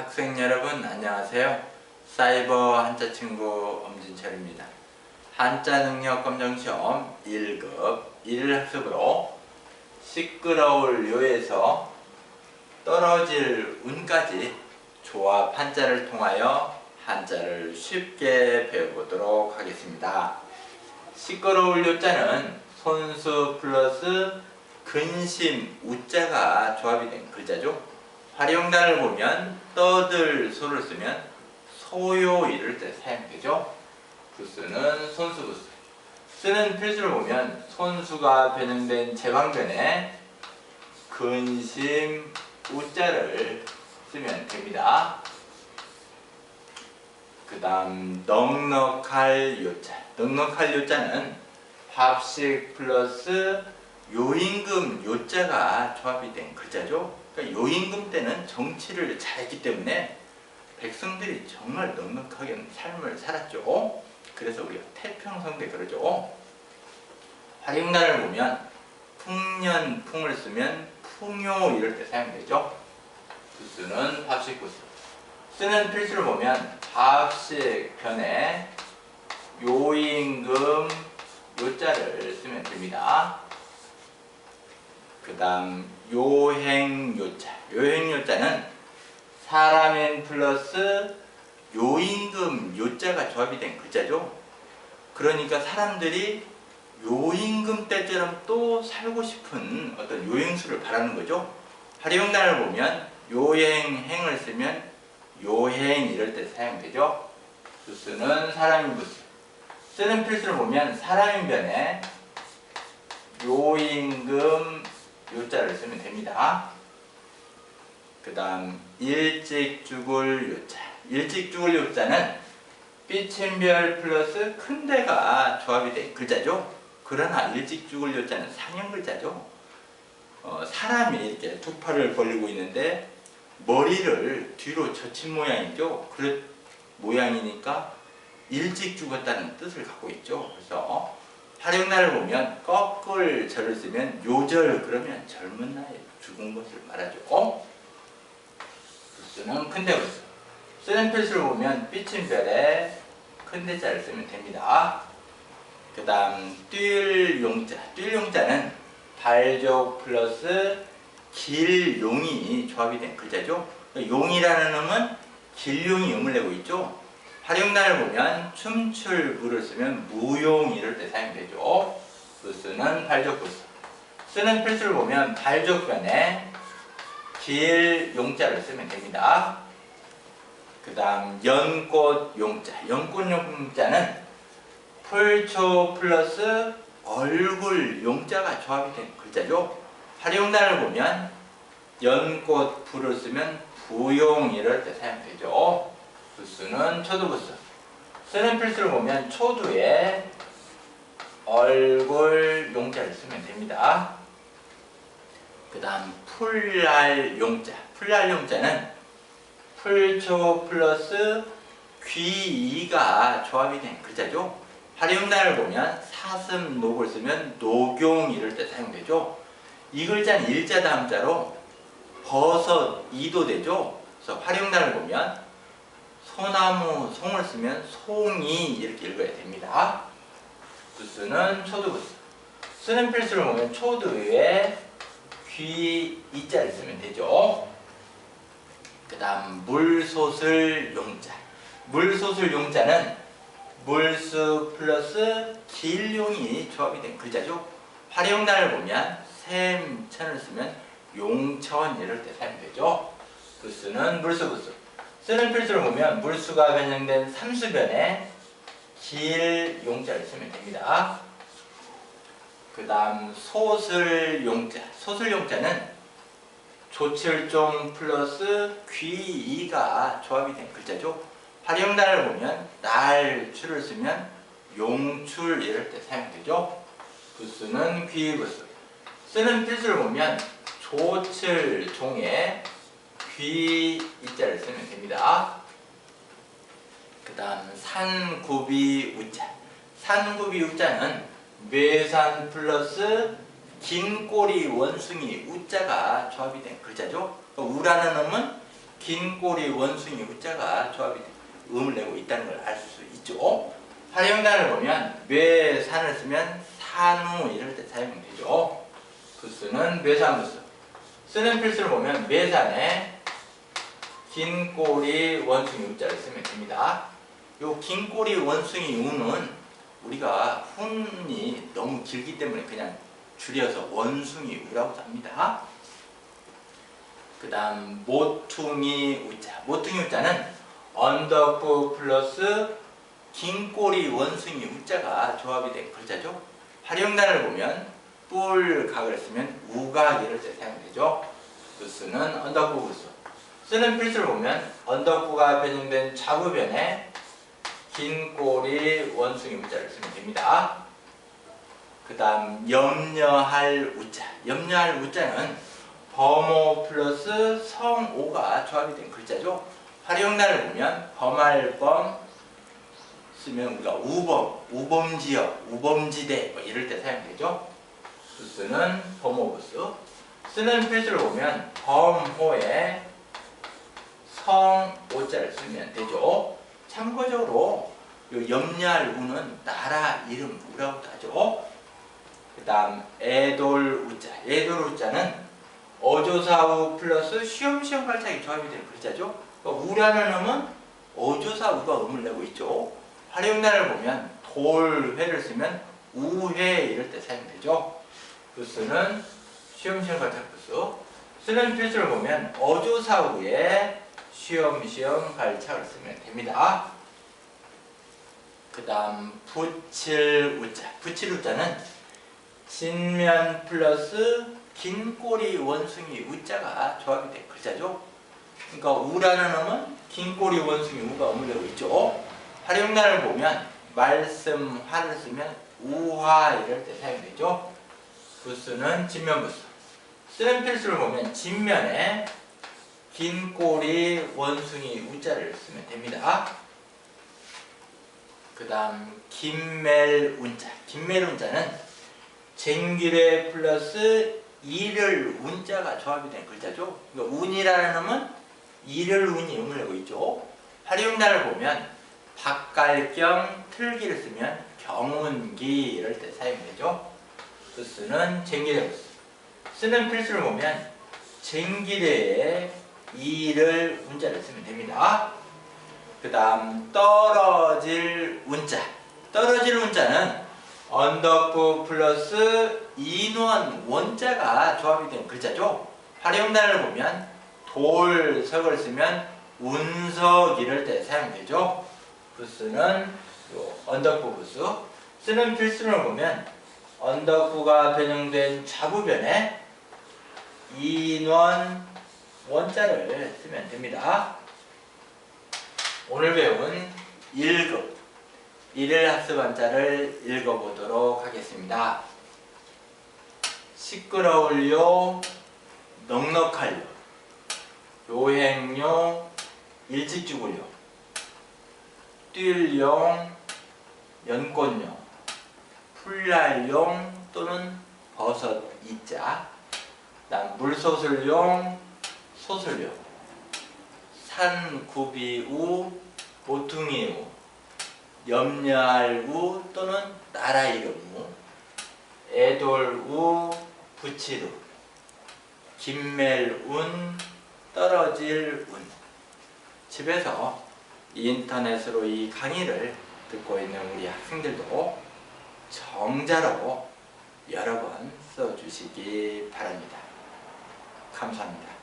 학생 여러분 안녕하세요. 사이버 한자 친구 엄진철입니다. 한자 능력 검정 시험 1급 1학습으로 시끄러울 요에서 떨어질 운까지 조합 한자를 통하여 한자를 쉽게 배워보도록 하겠습니다. 시끄러울 요자는 손수 플러스 근심 우자가 조합이 된 글자죠. 활용단을 보면 떠들 소를 쓰면 소요 이럴 때 사용되죠. 부스는 손수 부스. 쓰는 필수를 보면 손수가 변형된 제방변에 근심 우자를 쓰면 됩니다. 그 다음 넉넉할 요자. 넉넉할 요자는 합식 플러스 요임금 요자가 조합이 된 글자죠. 그러니까 요임금 때는 정치를 잘했기 때문에 백성들이 정말 넉넉하게 삶을 살았죠. 그래서 우리가 태평성대 그러죠. 활용단을 보면 풍년 풍을 쓰면 풍요 이럴 때 사용되죠. 부수는 합식 부수. 쓰는 필수를 보면 합식 편에 요임금 요자를 쓰면 됩니다. 그 다음 요행요자. 요행요자는 사람엔 플러스 요임금 요자가 조합이 된 글자죠. 그러니까 사람들이 요임금 때처럼 또 살고 싶은 어떤 요행수를 바라는 거죠. 활용단을 보면 요행행을 쓰면 요행 이럴 때 사용되죠. 부스는 사람인 부스 쓰는 필수를 보면 사람인 변에 요임금 요자를 쓰면 됩니다. 그 다음 일찍 죽을 요자 일찍 죽을 요자는 삐침별 플러스 큰 데가 조합이 된 글자죠. 그러나 일찍 죽을 요자는 상형 글자죠. 어, 사람이 이렇게 두 팔을 벌리고 있는데 머리를 뒤로 젖힌 모양이죠. 그 모양이니까 일찍 죽었다는 뜻을 갖고 있죠. 그래서 활용날을 보면 거꾸를 절을 쓰면 요절 그러면 젊은 나이에 죽은 것을 말하죠. 어? 부스는 큰데 부스. 쓰는 필수를 보면 삐침별에 큰데 자를 쓰면 됩니다. 그 다음 뛸 용자. 뛸 용자는 발족 플러스 길용이 조합이 된 글자죠. 용이라는 음은 길용이 음을 내고 있죠. 활용단을 보면 춤출 부를 쓰면 무용 이럴 때 사용되죠. 부스는 발족부스. 쓰는 필수를 보면 발족변에 길 용자를 쓰면 됩니다. 그 다음 연꽃 용자. 연꽃 용자는 풀초 플러스 얼굴 용자가 조합이 된 글자죠. 활용단을 보면 연꽃 부를 쓰면 부용 이럴 때 사용되죠. 부스는 초두부스. 쓰는 필수를 보면 초두에 얼굴 용자를 쓰면 됩니다. 그 다음 풀날 용자. 풀날 용자는 풀초 플러스 귀이가 조합이 된 글자죠. 활용단을 보면 사슴 녹을 쓰면 녹용 이럴 때 사용되죠. 이 글자는 일자 다음자로 버섯 이도 되죠. 그래서 활용단을 보면 소나무 송을 쓰면 송이 이렇게 읽어야 됩니다. 부스는 초두부스. 쓰는 필수를 보면 초두에 귀 이자를 쓰면 되죠. 그 다음 물소슬 용자. 물소슬 용자는 물수 플러스 길용이 조합이 된 글자죠. 활용단을 보면 샘천을 쓰면 용천 이럴 때 사용되죠. 부스는 물수부스. 쓰는 필수를 보면 물수가 변형된 삼수변에 길 용자를 쓰면 됩니다. 그 다음 소슬 용자. 소슬 용자는 조철종 플러스 귀이가 조합이 된 글자죠. 활용단을 보면 날출을 쓰면 용출 이럴 때 사용되죠. 부수는 귀부수. 쓰는 필수를 보면 조철종에 귀 이자를 쓰면 됩니다. 그 다음 산구비 우자. 산구비 우자는 매산 플러스 긴 꼬리 원숭이 우자가 조합이 된 글자죠. 우라는 음은 긴 꼬리 원숭이 우자가 조합이 음을 내고 있다는 걸 알 수 있죠. 활용단을 보면 뇌산을 쓰면 산후 이럴 때 사용되죠. 부스는 뇌산부스. 쓰는 필수를 보면 뇌산에 긴 꼬리 원숭이 우자를 쓰면 됩니다. 요 긴 꼬리 원숭이 우는 우리가 훈이 너무 길기 때문에 그냥 줄여서 원숭이 우라고 합니다. 그 다음 모퉁이 우자. 모퉁이 우자는 언더프 플러스 긴 꼬리 원숭이 우자가 조합이 된 글자죠. 활용단을 보면 뿔 각을 쓰면 우각 이럴 때 사용되죠. 부스는 언더프 부스. 쓰는 필수를 보면 언더프가 변형된 좌우변에 긴 꼬리 원숭이 우자를 쓰면 됩니다. 그 다음 염려할 우자. 염려할 우자는 범오 플러스 성오가 조합이 된 글자죠. 활용단을 보면 범할범 쓰면 우리가 우범, 우범지역, 우범지대 뭐 이럴 때 사용되죠. 부스는 범오부스. 쓰는 필수를 보면 범호에 성 오자를 쓰면 되죠. 참고적으로 요 염려할 우는 나라 이름 우라고도 하죠. 그 다음 애돌 우자. 애돌 우자는 어조사우 플러스 쉬엄쉬엄 발작이 조합이 된 글자죠. 그러니까 우라는 음은 어조사우가 음을 내고 있죠. 활용단을 보면 돌회를 쓰면 우회 이럴 때 사용되죠. 부스는 쉬엄쉬엄 발작 부스. 쓰는 필수를 보면 어조사우에 쉬엄쉬엄 발작을 쓰면 됩니다. 그 다음 붙일 우자. 붙일 우자는 진면 플러스 긴 꼬리 원숭이 우자가 조합이 된 글자죠. 그러니까 우라는 음은 긴 꼬리 원숭이 우가 내고 있죠. 활용단을 보면 말씀 화를 쓰면 우화 이럴 때 사용되죠. 부스는 진면부스. 쓰는 필수를 보면 진면에 긴 꼬리 원숭이 우자를 쓰면 됩니다. 그 다음 김멜 운자 김멜 운자는 쟁기레 플러스 이를 운자가 조합이 된 글자죠. 그러니까 운이라는 놈은 이를 운이 음을 내고 있죠. 활용단을 보면 박갈경 틀기를 쓰면 경운기 이럴 때 사용되죠. 부스는 쟁기레 쓰는 필수를 보면 쟁기레의 이를 운자를 쓰면 됩니다. 그 다음 떨어질 운자 떨어질 운자는 언더부 플러스 인원 원자가 조합이 된 글자죠. 활용단을 보면 돌석을 쓰면 운석 이럴 때 사용되죠. 부스는 언더부 부스 쓰는 필수를 보면 언더부가 변형된 좌부변에 인원 원자를 쓰면 됩니다. 오늘 배운 1급 일일 학습 한자를 읽어보도록 하겠습니다. 시끄러울요, 넉넉할요, 요행요, 일찍 죽을요, 뛸용, 연꽃용, 풀날용 또는 버섯 이자, 물소슬용, 소슬용, 산구비우, 모퉁이우, 염려할우 또는 나라 이름우, 애돌우, 부치루, 김멜운, 떨어질 운. 집에서 인터넷으로 이 강의를 듣고 있는 우리 학생들도 정자로 여러 번 써주시기 바랍니다. 감사합니다.